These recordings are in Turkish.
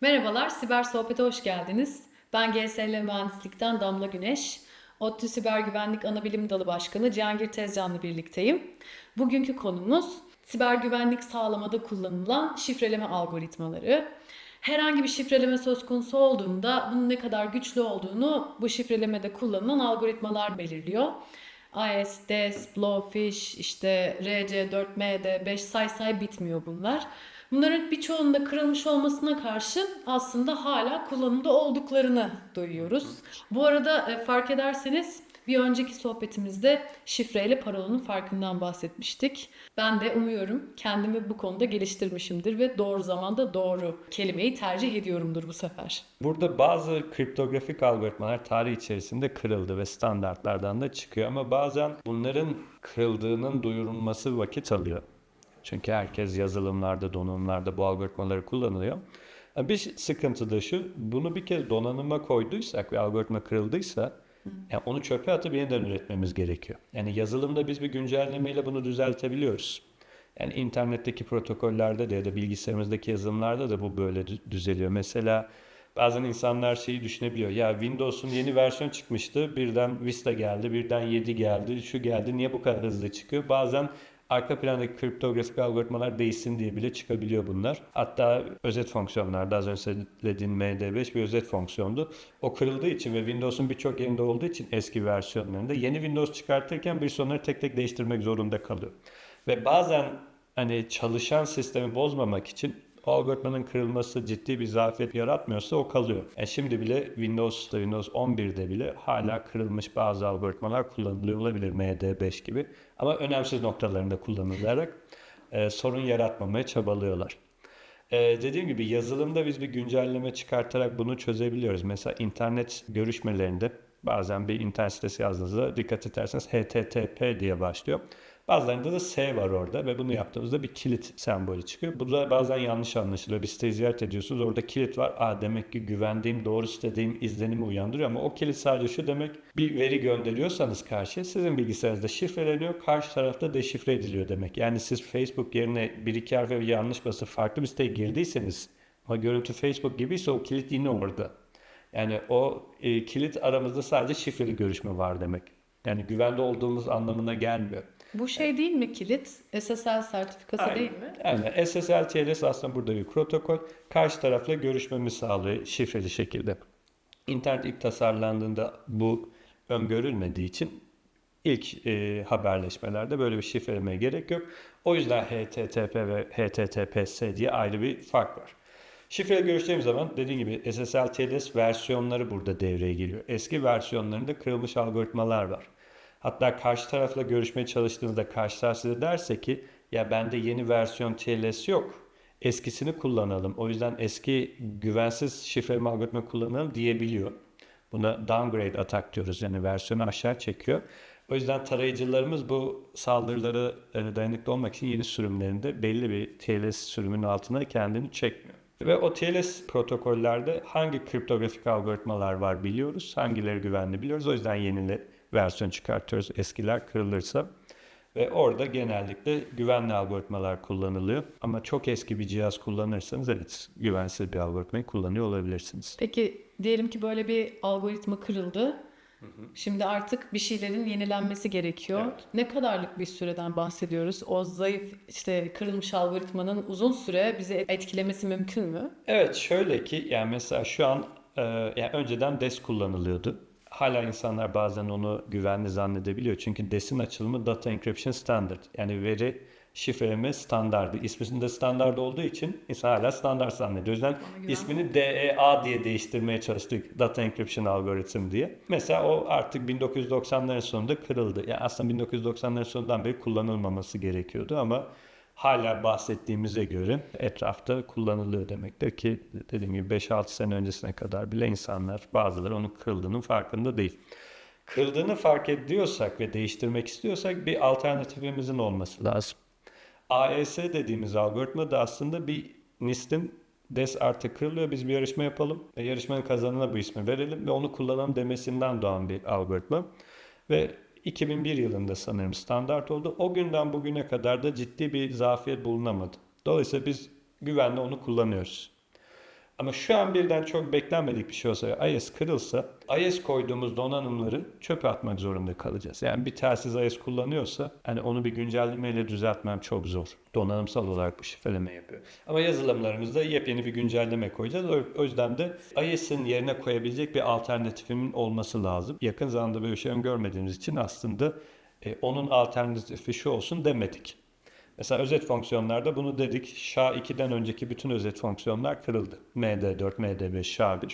Merhabalar, Siber Sohbet'e hoş geldiniz. Ben GSL Mühendislik'ten Damla Güneş. ODTÜ Siber Güvenlik Anabilim Dalı Başkanı Cihangir Tezcan'la birlikteyim. Bugünkü konumuz siber güvenlik sağlamada kullanılan şifreleme algoritmaları. Herhangi bir şifreleme söz konusu olduğunda bunun ne kadar güçlü olduğunu bu şifrelemede kullanılan algoritmalar belirliyor. AES, DES, Blowfish, işte RC4MD, 5 say say bitmiyor bunlar. Bunların birçoğunda kırılmış olmasına karşın aslında hala kullanımda olduklarını duyuyoruz. Bu arada e, fark ederseniz bir önceki sohbetimizde şifreyle parolunun farkından bahsetmiştik. Ben de umuyorum kendimi bu konuda geliştirmişimdir ve doğru zamanda doğru kelimeyi tercih ediyorumdur bu sefer. Burada bazı kriptografik algoritmalar tarih içerisinde kırıldı ve standartlardan da çıkıyor ama bazen bunların kırıldığının duyurulması vakit alıyor. Çünkü herkes yazılımlarda, donanımlarda bu algoritmaları kullanıyor. Bir sıkıntı da şu, bunu bir kez donanıma koyduysak ve algoritma kırıldıysa yani onu çöpe atıp yeniden üretmemiz gerekiyor. Yani yazılımda biz bir güncellemeyle bunu düzeltebiliyoruz. Yani internetteki protokollerde de ya da bilgisayarımızdaki yazılımlarda da bu böyle dü- düzeliyor. Mesela bazen insanlar şeyi düşünebiliyor. Ya Windows'un yeni versiyon çıkmıştı. Birden Vista geldi, birden 7 geldi, şu geldi. Niye bu kadar hızlı çıkıyor? Bazen arka plandaki kriptografik algoritmalar değişsin diye bile çıkabiliyor bunlar. Hatta özet fonksiyonlarda az önce söylediğim MD5 bir özet fonksiyondu. O kırıldığı için ve Windows'un birçok yerinde olduğu için eski versiyonlarında yeni Windows çıkartırken bir sonları tek tek değiştirmek zorunda kalıyor. Ve bazen hani çalışan sistemi bozmamak için o algoritmanın kırılması ciddi bir zafiyet yaratmıyorsa o kalıyor. E şimdi bile Windows'ta, Windows 11'de bile hala kırılmış bazı algoritmalar kullanılıyor olabilir MD5 gibi. Ama önemsiz noktalarında kullanılarak e, sorun yaratmamaya çabalıyorlar. E, dediğim gibi yazılımda biz bir güncelleme çıkartarak bunu çözebiliyoruz. Mesela internet görüşmelerinde bazen bir internet sitesi yazdığınızda dikkat ederseniz HTTP diye başlıyor. Bazılarında da S var orada ve bunu yaptığımızda bir kilit sembolü çıkıyor. Bu da bazen yanlış anlaşılıyor. Bir siteyi ziyaret ediyorsunuz orada kilit var. Aa demek ki güvendiğim, doğru sitedeyim izlenimi uyandırıyor ama o kilit sadece şu demek bir veri gönderiyorsanız karşıya sizin bilgisayarınızda şifreleniyor, karşı tarafta deşifre ediliyor demek. Yani siz Facebook yerine bir iki harfe yanlış basıp farklı bir siteye girdiyseniz ama görüntü Facebook gibiyse o kilit yine orada. Yani o e, kilit aramızda sadece şifreli görüşme var demek. Yani güvende olduğumuz anlamına gelmiyor. Bu şey değil mi kilit? SSL sertifikası Aynen. değil mi? Yani SSL TLS aslında burada bir protokol. Karşı tarafla görüşmemi sağlıyor şifreli şekilde. İnternet ilk tasarlandığında bu öngörülmediği için ilk e, haberleşmelerde böyle bir şifrelemeye gerek yok. O yüzden HTTP ve HTTPS diye ayrı bir fark var. Şifreli görüşeceğim zaman dediğim gibi SSL TLS versiyonları burada devreye giriyor. Eski versiyonlarında kırılmış algoritmalar var. Hatta karşı tarafla görüşmeye çalıştığınızda karşı taraf size derse ki ya bende yeni versiyon TLS yok. Eskisini kullanalım. O yüzden eski güvensiz şifreleme algoritma kullanalım diyebiliyor. Buna downgrade attack diyoruz. Yani versiyonu aşağı çekiyor. O yüzden tarayıcılarımız bu saldırılara e, dayanıklı olmak için yeni sürümlerinde belli bir TLS sürümünün altına kendini çekmiyor. Ve o TLS protokollerde hangi kriptografik algoritmalar var biliyoruz. Hangileri güvenli biliyoruz. O yüzden yeni versiyon çıkartıyoruz eskiler kırılırsa. Ve orada genellikle güvenli algoritmalar kullanılıyor. Ama çok eski bir cihaz kullanırsanız evet güvensiz bir algoritmayı kullanıyor olabilirsiniz. Peki diyelim ki böyle bir algoritma kırıldı. Şimdi artık bir şeylerin yenilenmesi gerekiyor. Evet. Ne kadarlık bir süreden bahsediyoruz? O zayıf işte kırılmış algoritmanın uzun süre bizi etkilemesi mümkün mü? Evet şöyle ki yani mesela şu an e, yani önceden DES kullanılıyordu. Hala insanlar bazen onu güvenli zannedebiliyor. Çünkü DES'in açılımı Data Encryption Standard. Yani veri şifreleme standardı. İsminde standart olduğu için insan hala standart zannediyor. O yüzden ismini DEA diye değiştirmeye çalıştık. Data Encryption Algorithm diye. Mesela o artık 1990'ların sonunda kırıldı. Yani aslında 1990'ların sonundan beri kullanılmaması gerekiyordu ama hala bahsettiğimize göre etrafta kullanılıyor demektir ki dediğim gibi 5-6 sene öncesine kadar bile insanlar bazıları onun kırıldığının farkında değil. Kırıldığını fark ediyorsak ve değiştirmek istiyorsak bir alternatifimizin olması lazım. AES dediğimiz algoritma da aslında bir NIST'in DES artık kırılıyor biz bir yarışma yapalım ve yarışmanın kazanına bu ismi verelim ve onu kullanalım demesinden doğan bir algoritma. Ve 2001 yılında sanırım standart oldu. O günden bugüne kadar da ciddi bir zafiyet bulunamadı. Dolayısıyla biz güvenle onu kullanıyoruz. Ama şu an birden çok beklenmedik bir şey olsa iOS kırılsa iOS koyduğumuz donanımları çöpe atmak zorunda kalacağız. Yani bir telsiz iOS kullanıyorsa hani onu bir güncellemeyle düzeltmem çok zor. Donanımsal olarak bu şifreleme yapıyor. Ama yazılımlarımızda yepyeni bir güncelleme koyacağız. O- yüzden de iOS'in yerine koyabilecek bir alternatifimin olması lazım. Yakın zamanda böyle şey öngörmediğimiz için aslında e, onun alternatifi şu olsun demedik. Mesela özet fonksiyonlarda bunu dedik. SHA-2'den önceki bütün özet fonksiyonlar kırıldı. MD4, MD5, SHA-1.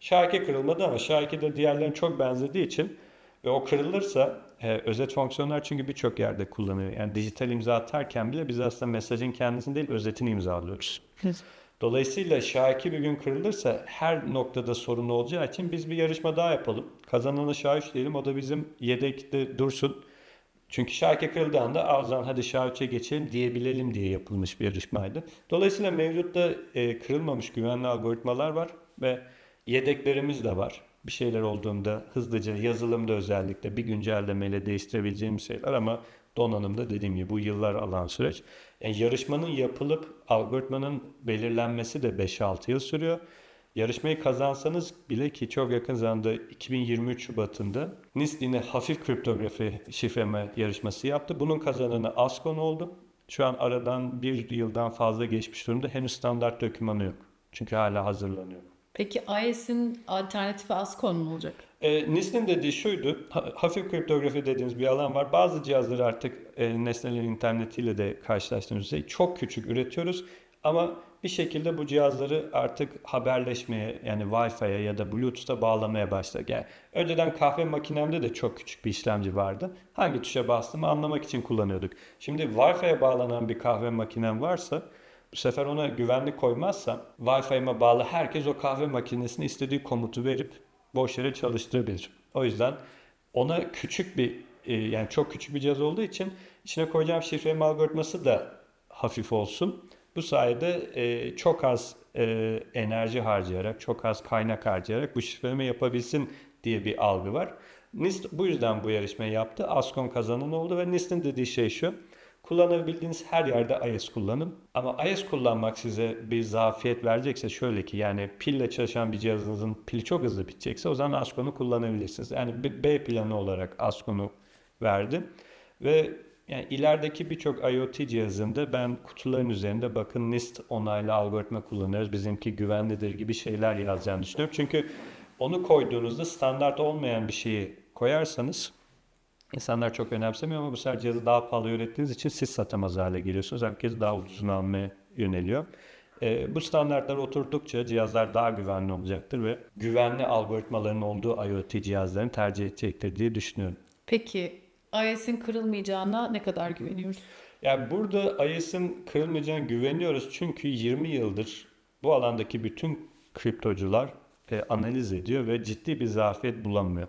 SHA-2 kırılmadı ama SHA-2'de diğerlerine çok benzediği için ve o kırılırsa e, özet fonksiyonlar çünkü birçok yerde kullanıyor. Yani dijital imza atarken bile biz aslında mesajın kendisini değil özetini imzalıyoruz. Dolayısıyla SHA-2 bir gün kırılırsa her noktada sorun olacağı için biz bir yarışma daha yapalım. Kazananı SHA-3 diyelim o da bizim yedekte dursun. Çünkü şarkı kırıldığı anda ağızdan hadi şarkıya geçelim diyebilelim diye yapılmış bir yarışmaydı. Dolayısıyla mevcutta e, kırılmamış güvenli algoritmalar var ve yedeklerimiz de var. Bir şeyler olduğunda hızlıca yazılımda özellikle bir güncellemeyle değiştirebileceğimiz şeyler ama donanımda dediğim gibi bu yıllar alan süreç. Yani yarışmanın yapılıp algoritmanın belirlenmesi de 5-6 yıl sürüyor. Yarışmayı kazansanız bile ki çok yakın zamanda 2023 Şubat'ında NIST yine hafif kriptografi şifreme yarışması yaptı. Bunun kazananı Ascon oldu. Şu an aradan bir yıldan fazla geçmiş durumda. Henüz standart dokümanı yok. Çünkü hala hazırlanıyor. Peki iOS'in alternatifi Ascon mu olacak? E, NIST'in dediği şuydu, ha- hafif kriptografi dediğimiz bir alan var. Bazı cihazları artık e, nesnelerin internetiyle de karşılaştığımızda çok küçük üretiyoruz. Ama bir şekilde bu cihazları artık haberleşmeye yani Wi-Fi'ye ya da Bluetooth'a bağlamaya başladık. Yani önceden kahve makinemde de çok küçük bir işlemci vardı. Hangi tuşa bastığımı anlamak için kullanıyorduk. Şimdi Wi-Fi'ye bağlanan bir kahve makinem varsa bu sefer ona güvenlik koymazsam Wi-Fi'me bağlı herkes o kahve makinesine istediği komutu verip boş yere çalıştırabilir. O yüzden ona küçük bir e, yani çok küçük bir cihaz olduğu için içine koyacağım şifreleme algoritması da hafif olsun. Bu sayede e, çok az e, enerji harcayarak, çok az kaynak harcayarak bu şifreleme yapabilsin diye bir algı var. NIST bu yüzden bu yarışmayı yaptı. Ascom kazanan oldu ve NIST'in dediği şey şu. Kullanabildiğiniz her yerde iOS kullanın. Ama iOS kullanmak size bir zafiyet verecekse şöyle ki yani pille çalışan bir cihazınızın pili çok hızlı bitecekse o zaman Ascon'u kullanabilirsiniz. Yani B planı olarak Ascon'u verdi. Ve yani ilerideki birçok IoT cihazında ben kutuların üzerinde bakın NIST onaylı algoritma kullanıyoruz. Bizimki güvenlidir gibi şeyler yazacağını düşünüyorum. Çünkü onu koyduğunuzda standart olmayan bir şeyi koyarsanız İnsanlar çok önemsemiyor ama bu sefer cihazı daha pahalı ürettiğiniz için siz satamaz hale geliyorsunuz. Herkes daha ucuzunu almaya yöneliyor. Ee, bu standartlar oturdukça cihazlar daha güvenli olacaktır ve güvenli algoritmaların olduğu IoT cihazlarını tercih edecektir diye düşünüyorum. Peki iOS'in kırılmayacağına ne kadar güveniyoruz? Yani burada iOS'ın kırılmayacağına güveniyoruz çünkü 20 yıldır bu alandaki bütün kriptocular e, analiz ediyor ve ciddi bir zafiyet bulamıyor.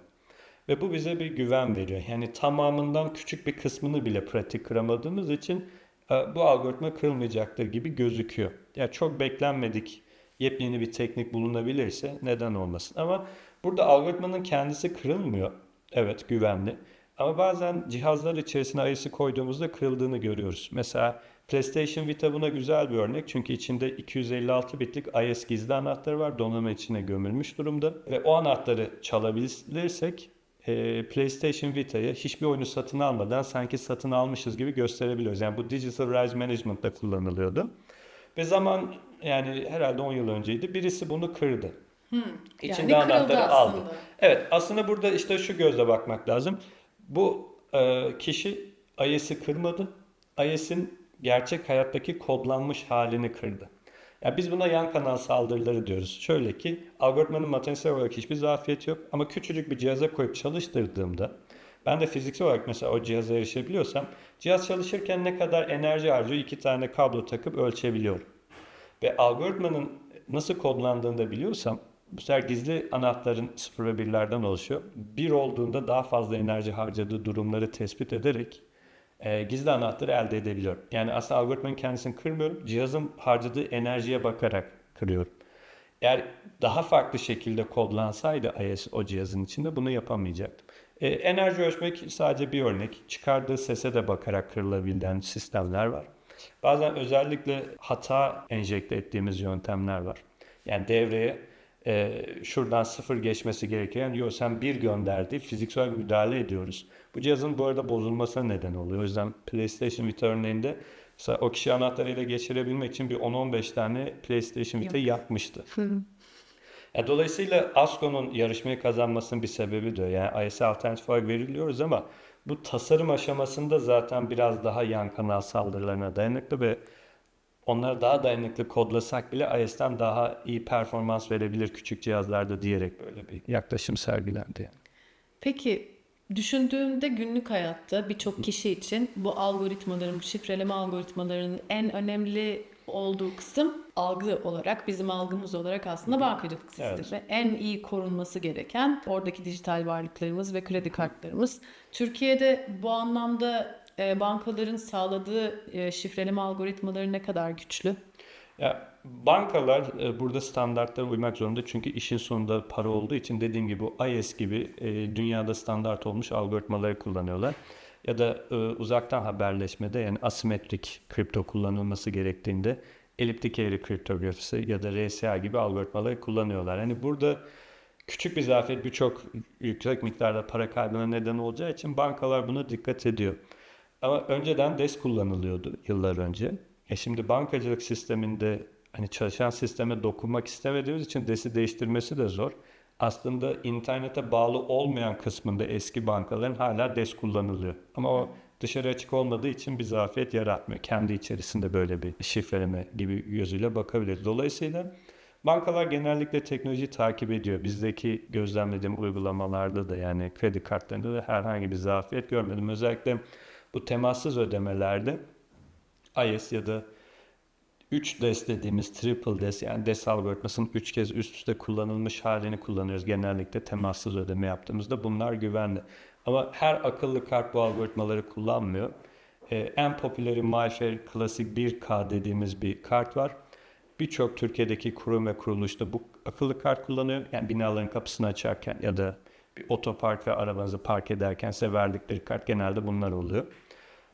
Ve bu bize bir güven veriyor. Yani tamamından küçük bir kısmını bile pratik kıramadığımız için e, bu algoritma kırılmayacaktır gibi gözüküyor. Yani çok beklenmedik yepyeni bir teknik bulunabilirse neden olmasın. Ama burada algoritmanın kendisi kırılmıyor. Evet güvenli. Ama bazen cihazlar içerisine iOS'u koyduğumuzda kırıldığını görüyoruz. Mesela PlayStation Vita buna güzel bir örnek. Çünkü içinde 256 bitlik iOS gizli anahtarı var. Donanım içine gömülmüş durumda. Ve o anahtarı çalabilirsek e, PlayStation Vita'yı hiçbir oyunu satın almadan sanki satın almışız gibi gösterebiliyoruz. Yani bu Digital Rights Management'ta kullanılıyordu. Ve zaman yani herhalde 10 yıl önceydi. Birisi bunu kırdı. İçinde Yani anahtarı aldı. Evet aslında burada işte şu gözle bakmak lazım. Bu e, kişi iOS'i kırmadı. iOS'in gerçek hayattaki kodlanmış halini kırdı. Ya biz buna yan kanal saldırıları diyoruz. Şöyle ki algoritmanın matematiksel olarak hiçbir zafiyeti yok ama küçücük bir cihaza koyup çalıştırdığımda ben de fiziksel olarak mesela o cihaza erişebiliyorsam cihaz çalışırken ne kadar enerji harcıyor iki tane kablo takıp ölçebiliyorum. Ve algoritmanın nasıl kodlandığını da biliyorsam bu sefer gizli anahtarın 0 ve 1'lerden oluşuyor. Bir olduğunda daha fazla enerji harcadığı durumları tespit ederek e, gizli anahtarı elde edebiliyorum. Yani aslında algoritmanın kendisini kırmıyorum. Cihazın harcadığı enerjiye bakarak kırıyorum. Eğer daha farklı şekilde kodlansaydı iOS o cihazın içinde bunu yapamayacaktım. E, enerji ölçmek sadece bir örnek. Çıkardığı sese de bakarak kırılabilen sistemler var. Bazen özellikle hata enjekte ettiğimiz yöntemler var. Yani devreye e, şuradan sıfır geçmesi gereken yok sen bir gönderdi fiziksel müdahale ediyoruz. Bu cihazın bu arada bozulmasına neden oluyor. O yüzden PlayStation Vita örneğinde mesela o kişi anahtarıyla geçirebilmek için bir 10-15 tane PlayStation Vita yakmıştı. Ya dolayısıyla ASCO'nun yarışmayı kazanmasının bir sebebi de o. yani IS alternatif olarak veriliyoruz ama bu tasarım aşamasında zaten biraz daha yan kanal saldırılarına dayanıklı ve onları daha dayanıklı kodlasak bile IS'ten daha iyi performans verebilir küçük cihazlarda diyerek böyle bir yaklaşım sergilendi. Yani. Peki düşündüğümde günlük hayatta birçok kişi için bu algoritmaların, bu şifreleme algoritmalarının en önemli olduğu kısım algı olarak, bizim algımız olarak aslında bankacılık sistemi. Evet. Ve en iyi korunması gereken oradaki dijital varlıklarımız ve kredi kartlarımız. Türkiye'de bu anlamda bankaların sağladığı e, şifreleme algoritmaları ne kadar güçlü? Ya bankalar e, burada standartlara uymak zorunda çünkü işin sonunda para olduğu için dediğim gibi IS gibi e, dünyada standart olmuş algoritmaları kullanıyorlar. Ya da uzaktan haberleşmede yani asimetrik kripto kullanılması gerektiğinde eliptik eğri kriptografisi ya da RSA gibi algoritmaları kullanıyorlar. Hani burada küçük bir zafiyet birçok yüksek miktarda para kaybına neden olacağı için bankalar buna dikkat ediyor. Ama önceden DES kullanılıyordu yıllar önce. E şimdi bankacılık sisteminde hani çalışan sisteme dokunmak istemediğimiz için DES'i değiştirmesi de zor. Aslında internete bağlı olmayan kısmında eski bankaların hala DES kullanılıyor. Ama o dışarı açık olmadığı için bir zafiyet yaratmıyor. Kendi içerisinde böyle bir şifreleme gibi gözüyle bakabiliriz. Dolayısıyla bankalar genellikle teknolojiyi takip ediyor. Bizdeki gözlemlediğim uygulamalarda da yani kredi kartlarında da herhangi bir zafiyet görmedim. Özellikle bu temassız ödemelerde IS ya da 3 DES dediğimiz triple DES yani DES algoritmasının 3 kez üst üste kullanılmış halini kullanıyoruz genellikle temassız ödeme yaptığımızda. Bunlar güvenli. Ama her akıllı kart bu algoritmaları kullanmıyor. Ee, en popüleri MyFair Classic 1K dediğimiz bir kart var. Birçok Türkiye'deki kurum ve kuruluşta bu akıllı kart kullanıyor. Yani binaların kapısını açarken ya da otopark ve arabanızı park ederken size verdikleri kart genelde bunlar oluyor.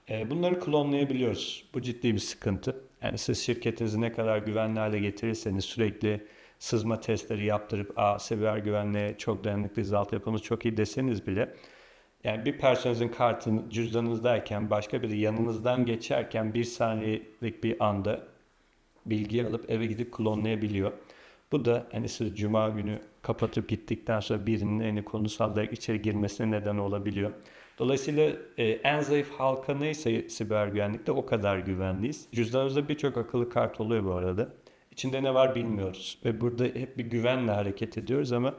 E, Bunları klonlayabiliyoruz. Bu ciddi bir sıkıntı. Yani siz şirketinizi ne kadar güvenli hale getirirseniz sürekli sızma testleri yaptırıp Aa, siber güvenliğe çok dayanıklıyız, altyapımız çok iyi deseniz bile yani bir personelinizin kartını cüzdanınızdayken başka biri yanınızdan geçerken bir saniyelik bir anda bilgiyi alıp eve gidip klonlayabiliyor. Bu da hani siz cuma günü kapatıp gittikten sonra birinin elini kolunu sallayarak içeri girmesine neden olabiliyor. Dolayısıyla e, en zayıf halka neyse siber güvenlikte o kadar güvenliyiz. Cüzdanımızda birçok akıllı kart oluyor bu arada. İçinde ne var bilmiyoruz. Ve burada hep bir güvenle hareket ediyoruz ama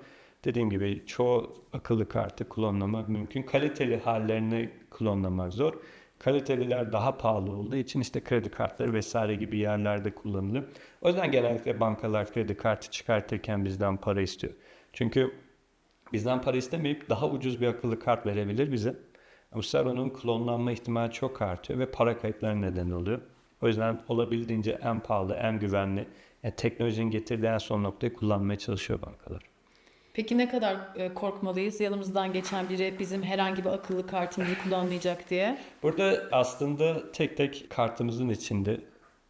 dediğim gibi çoğu akıllı kartı klonlamak mümkün. Kaliteli hallerini klonlamak zor. Kaliteliler daha pahalı olduğu için işte kredi kartları vesaire gibi yerlerde kullanılıyor. O yüzden genellikle bankalar kredi kartı çıkartırken bizden para istiyor. Çünkü bizden para istemeyip daha ucuz bir akıllı kart verebilir bize. Bu sefer onun klonlanma ihtimali çok artıyor ve para kayıpları neden oluyor. O yüzden olabildiğince en pahalı, en güvenli, yani teknolojinin getirdiği en son noktayı kullanmaya çalışıyor bankalar. Peki ne kadar e, korkmalıyız yanımızdan geçen biri bizim herhangi bir akıllı kartımızı kullanmayacak diye? Burada aslında tek tek kartımızın içinde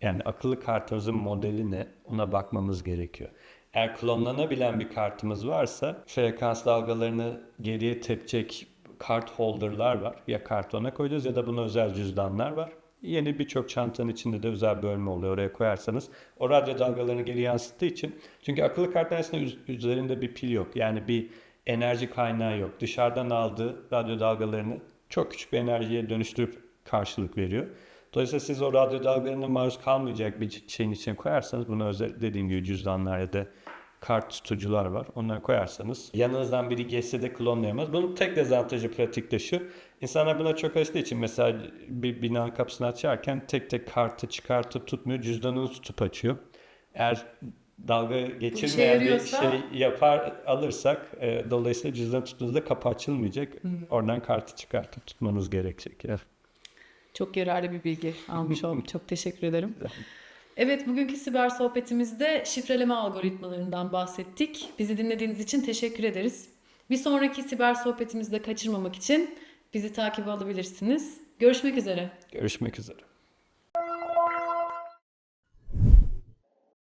yani akıllı kartımızın modeli ne ona bakmamız gerekiyor. Eğer klonlanabilen bir kartımız varsa frekans dalgalarını geriye tepecek kart holder'lar var. Ya kartona koyacağız ya da buna özel cüzdanlar var. Yeni birçok çantanın içinde de özel bölme oluyor. Oraya koyarsanız o radyo dalgalarını geri yansıttığı için. Çünkü akıllı kartın aslında üz- üzerinde bir pil yok. Yani bir enerji kaynağı yok. Dışarıdan aldığı radyo dalgalarını çok küçük bir enerjiye dönüştürüp karşılık veriyor. Dolayısıyla siz o radyo dalgalarına maruz kalmayacak bir şeyin içine koyarsanız bunu özel dediğim gibi cüzdanlar ya da kart tutucular var. Onları koyarsanız yanınızdan biri geçse de klonlayamaz. Bunun tek dezavantajı pratikte şu. İnsanlar buna çok alıştığı için mesela bir binanın kapısını açarken tek tek kartı çıkartıp tutmuyor. Cüzdanını tutup açıyor. Eğer dalga geçirmeyen bir yarıyorsa- şey yapar alırsak e, dolayısıyla cüzdan tuttuğunuzda kapı açılmayacak. Oradan kartı çıkartıp tutmanız gerekecek. Yani. Çok yararlı bir bilgi almış oldum. Çok teşekkür ederim. Evet, bugünkü siber sohbetimizde şifreleme algoritmalarından bahsettik. Bizi dinlediğiniz için teşekkür ederiz. Bir sonraki siber sohbetimizde kaçırmamak için bizi takip alabilirsiniz. Görüşmek üzere. Görüşmek üzere.